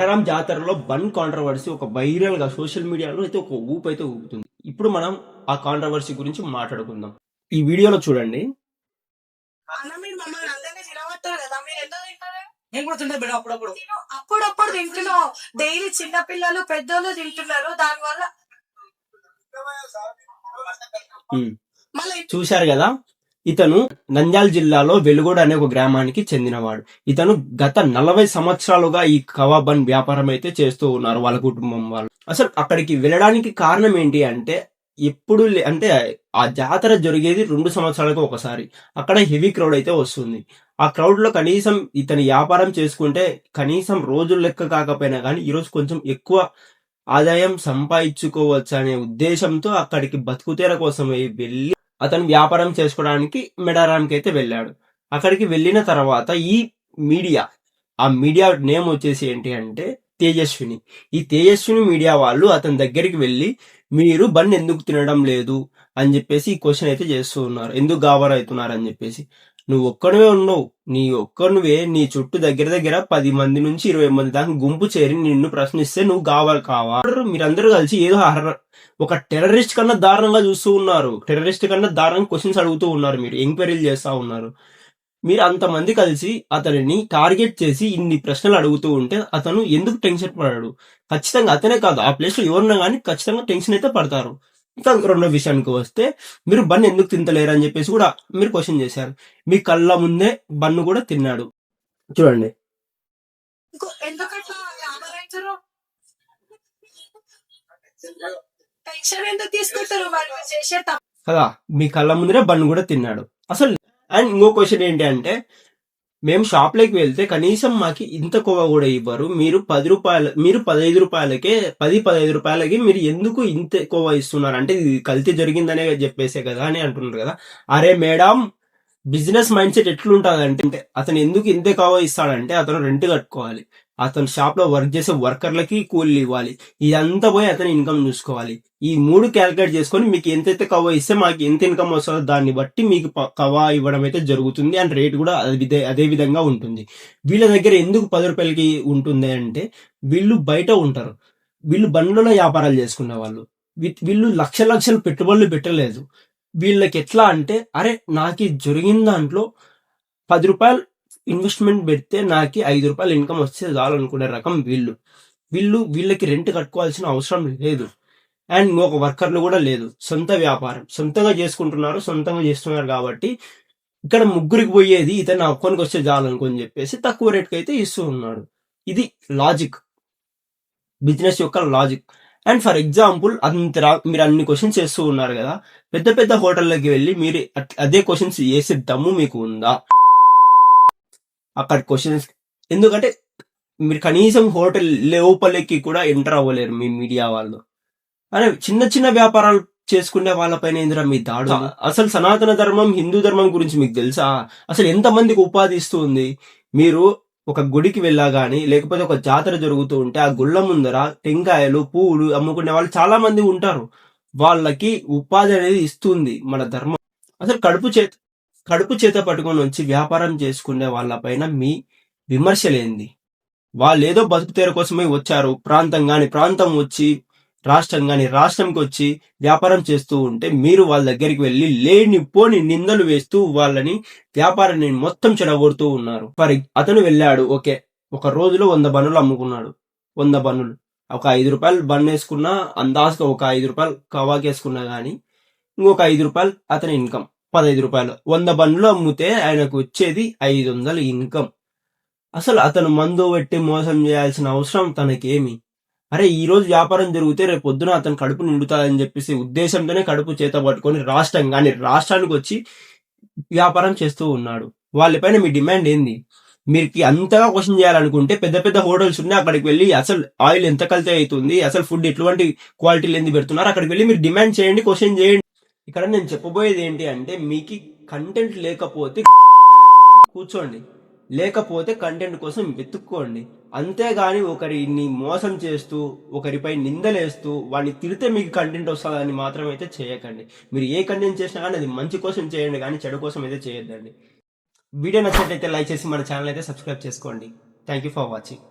మేడారం జాతరలో bun controversy ఒక వైరల్గా సోషల్ మీడియాలో అయితే ఒక ఊపు అయితే ఊపుతుంది. ఇప్పుడు మనం ఆ కాంట్రవర్సీ గురించి మాట్లాడుకుందాం. ఈ వీడియోలో చూడండి. అన్న మీరు మమ్మల్ని అందరినీ తినవట్టారు కదా మీరు ఎందుకు తింటారు? నేను కూడా తింటా బిడ్డ అప్పుడప్పుడు. తింటున్నావు. డైలీ చిన్న పిల్లలు పెద్దోళ్ళు తింటున్నారు. దాని వల్ల ఉమ్. మళ్ళీ చూశారు కదా? ఇతను నంద్యాల జిల్లాలో వెలుగోడ అనే ఒక గ్రామానికి చెందినవాడు. ఇతను గత నలభై సంవత్సరాలుగా ఈ కవాబన్ వ్యాపారం అయితే చేస్తూ ఉన్నారు వాళ్ళ కుటుంబం వాళ్ళు. అసలు అక్కడికి వెళ్ళడానికి కారణం ఏంటి అంటే ఎప్పుడు లే- అంటే ఆ జాతర జరిగేది రెండు సంవత్సరాలకు ఒకసారి. అక్కడ హెవీ క్రౌడ్ అయితే వస్తుంది. ఆ క్రౌడ్లో కనీసం ఇతని వ్యాపారం చేసుకుంటే కనీసం రోజులు లెక్క కాకపోయినా కానీ ఈరోజు కొంచెం ఎక్కువ ఆదాయం సంపాదించుకోవచ్చు అనే ఉద్దేశంతో అక్కడికి బతుకుతేర కోసం వెళ్ళి అతను వ్యాపారం చేసుకోవడానికి మెడారాంకి అయితే వెళ్ళాడు. అక్కడికి వెళ్ళిన తర్వాత ఈ మీడియా ఆ మీడియా నేమ్ వచ్చేసి ఏంటి అంటే తేజస్విని. ఈ తేజస్విని మీడియా వాళ్ళు అతని దగ్గరికి వెళ్ళి మీరు బండి ఎందుకు తినడం లేదు? అని చెప్పేసి ఈ క్వశ్చన్ అయితే చేస్తూ ఉన్నారు. ఎందుకు గాబర్ అవుతున్నారు అని చెప్పేసి. నువ్వు ఒక్కడివే ఉన్నావు. నీ ఒక్కనువే నీ చుట్టూ దగ్గర దగ్గర పది మంది నుంచి ఇరవై మంది దాకా గుంపు చేరి నిన్ను ప్రశ్నిస్తే నువ్వు కావాలి కావా? మీరందరూ కలిసి ఏదో హర్ర ఒక టెర్రరిస్ట్ కన్నా దారుణంగా చూస్తూ ఉన్నారు. టెర్రరిస్ట్ కన్నా దారుణంగా క్వశ్చన్స్ అడుగుతూ ఉన్నారు మీరు. ఎంక్వైరీలు చేస్తూ ఉన్నారు. మీరు అంతమంది కలిసి అతనిని టార్గెట్ చేసి ఇన్ని ప్రశ్నలు అడుగుతూ ఉంటే అతను ఎందుకు టెన్షన్ పడాడు? ఖచ్చితంగా అతనే కాదు. ఆ ప్లేస్లో ఎవరున్నా కానీ ఖచ్చితంగా టెన్షన్ అయితే పడతారు. రెండో విషయానికి వస్తే మీరు బన్ ఎందుకు తింటలేరు అని చెప్పేసి కూడా మీరు క్వశ్చన్ చేశారు. మీ కళ్ళ ముందే బన్ను కూడా తిన్నాడు. చూడండి. కదా మీ కళ్ళ ముందరే బన్ కూడా తిన్నాడు. అసలు అండ్ ఇంకో క్వశ్చన్ ఏంటి అంటే మేము షాప్లోకి వెళ్తే కనీసం మాకు ఇంత కొవ్వ కూడా ఇవ్వరు. మీరు పది రూపాయల మీరు పదహైదు రూపాయలకే పది పదహైదు రూపాయలకి మీరు ఎందుకు ఇంత కొవ్వ ఇస్తున్నారు? అంటే ఇది కల్తీ జరిగిందనే చెప్పేసే కదా అని అంటున్నారు కదా. అరే మేడం బిజినెస్ మైండ్ సెట్ ఎట్లుంటుంది అంటే అతను ఎందుకు ఇంతే కావో ఇస్తాడంటే అతను రెంట్ కట్టుకోవాలి. అతను షాప్లో వర్క్ చేసే వర్కర్లకి కూలీలు ఇవ్వాలి. ఇదంతా పోయి అతను ఇన్కమ్ చూసుకోవాలి. ఈ మూడు క్యాలిక్యులేట్ చేసుకొని మీకు ఎంతైతే కవా ఇస్తే మాకు ఎంత ఇన్కమ్ వస్తుందో దాన్ని బట్టి మీకు కవా ఇవ్వడం అయితే జరుగుతుంది అండ్ రేట్ కూడా అదే అదే విధంగా ఉంటుంది. వీళ్ళ దగ్గర ఎందుకు పది రూపాయలకి ఉంటుంది అంటే వీళ్ళు బయట ఉంటారు. వీళ్ళు బండ్లలో వ్యాపారాలు చేసుకునే వాళ్ళు వీళ్ళు లక్ష లక్షలు పెట్టుబడులు పెట్టలేదు. వీళ్ళకి ఎట్లా అంటే అరే నాకు ఇది జరిగిన దాంట్లో పది రూపాయలు ఇన్వెస్ట్మెంట్ పెడితే నాకు ఐదు రూపాయలు ఇన్కమ్ వస్తే చాలనుకునే రకం వీళ్ళు. వీళ్ళు వీళ్ళకి రెంట్ కట్టుకోవాల్సిన అవసరం లేదు. అండ్ ఇంకొక వర్కర్లు కూడా లేదు. సొంత వ్యాపారం. సొంతంగా చేసుకుంటున్నారు సొంతంగా చేస్తున్నారు కాబట్టి ఇక్కడ ముగ్గురికి పోయేది ఇతను ఒక్కరికి వస్తే చాలనుకుని అనుకొని చెప్పేసి తక్కువ రేట్కి అయితే ఇస్తూ ఉన్నాడు. ఇది లాజిక్ బిజినెస్ యొక్క లాజిక్ అండ్ ఫర్ ఎగ్జాంపుల్ అంత మీరు అన్ని క్వశ్చన్స్ చేస్తూ ఉన్నారు కదా. పెద్ద పెద్ద హోటళ్ళకి వెళ్ళి మీరు అదే క్వశ్చన్స్ చేసే దమ్ము మీకు ఉందా? అక్కడ క్వశ్చన్స్ ఎందుకంటే మీరు కనీసం హోటల్ లోపలికి కూడా ఎంటర్ అవ్వలేరు మీ మీడియా వాళ్ళు. అరే చిన్న చిన్న వ్యాపారాలు చేసుకునే వాళ్ళపైన ఏందిరా మీ దాడు అసలు సనాతన ధర్మం హిందూ ధర్మం గురించి మీకు తెలుసా? అసలు ఎంత మందికి ఉపాధి ఇస్తుంది? మీరు ఒక గుడికి వెళ్ళా గానీ లేకపోతే ఒక జాతర జరుగుతూ ఉంటే ఆ గుళ్ళ ముందర టెంకాయలు పువ్వులు అమ్ముకునే వాళ్ళు చాలా మంది ఉంటారు. వాళ్ళకి ఉపాధి అనేది ఇస్తుంది మన ధర్మం. అసలు కడుపు చేత కడుపు చేత పట్టుకొని వచ్చి వ్యాపారం చేసుకునే వాళ్ళపైన మీ విమర్శలేంది? వాళ్ళు ఏదో బతుకుతెర కోసమే వచ్చారు. ప్రాంతం కాని ప్రాంతం వచ్చి రాష్ట్రం కానీ రాష్ట్రంకి వచ్చి వ్యాపారం చేస్తూ ఉంటే మీరు వాళ్ళ దగ్గరికి వెళ్ళి లేని పోని నిందలు వేస్తూ వాళ్ళని వ్యాపారాన్ని మొత్తం చెడగొడుతూ ఉన్నారు. ఫర్ అతను వెళ్ళాడు ఓకే ఒక రోజులో వంద బన్నులు అమ్ముకున్నాడు. వంద బన్నులు. ఒక ఐదు రూపాయలు బన్ వేసుకున్నా అందాజుగా ఒక ఐదు రూపాయలు కవాకేసుకున్నా కానీ ఇంకొక ఐదు రూపాయలు అతని ఇన్కమ్. పదహైదు రూపాయలు. వంద బండ్లు అమ్మితే ఆయనకు వచ్చేది ఐదు వందలు ఇన్కమ్. అసలు అతను మందు పెట్టి మోసం చేయాల్సిన అవసరం తనకేమి? అరే ఈ రోజు వ్యాపారం జరిగితే రేపు పొద్దున అతను కడుపు నిండుతాదని చెప్పేసి ఉద్దేశంతోనే కడుపు చేత పట్టుకొని రాష్ట్రం కానీ రాష్ట్రానికి వచ్చి వ్యాపారం చేస్తూ ఉన్నాడు. వాళ్ళపైన మీ డిమాండ్ ఏంది? మీకు అంతగా క్వశ్చన్ చేయాలనుకుంటే పెద్ద పెద్ద హోటల్స్ ఉన్నాయి అక్కడికి వెళ్ళి అసలు ఆయిల్ ఎంత కల్తీ అవుతుంది అసలు ఫుడ్ ఎటువంటి క్వాలిటీ లేని పెడుతున్నారు అక్కడికి వెళ్ళి మీరు డిమాండ్ చేయండి క్వశ్చన్ చేయండి. ఇక్కడ నేను చెప్పబోయేది ఏంటి అంటే మీకు కంటెంట్ లేకపోతే కూర్చోండి. లేకపోతే కంటెంట్ కోసం వెతుక్కోండి. అంతేగాని ఒకరిని మోసం చేస్తూ ఒకరిపై నిందలేస్తూ వాడిని తిడితే మీకు కంటెంట్ వస్తుందని మాత్రం అయితే చేయకండి. మీరు ఏ కంటెంట్ చేసినా కానీ అది మంచి కోసం చేయండి కానీ చెడు కోసం అయితే చేయొద్దండి. వీడియో నచ్చినట్లయితే లైక్ చేసి మన ఛానల్ అయితే సబ్స్క్రైబ్ చేసుకోండి. Thank you for watching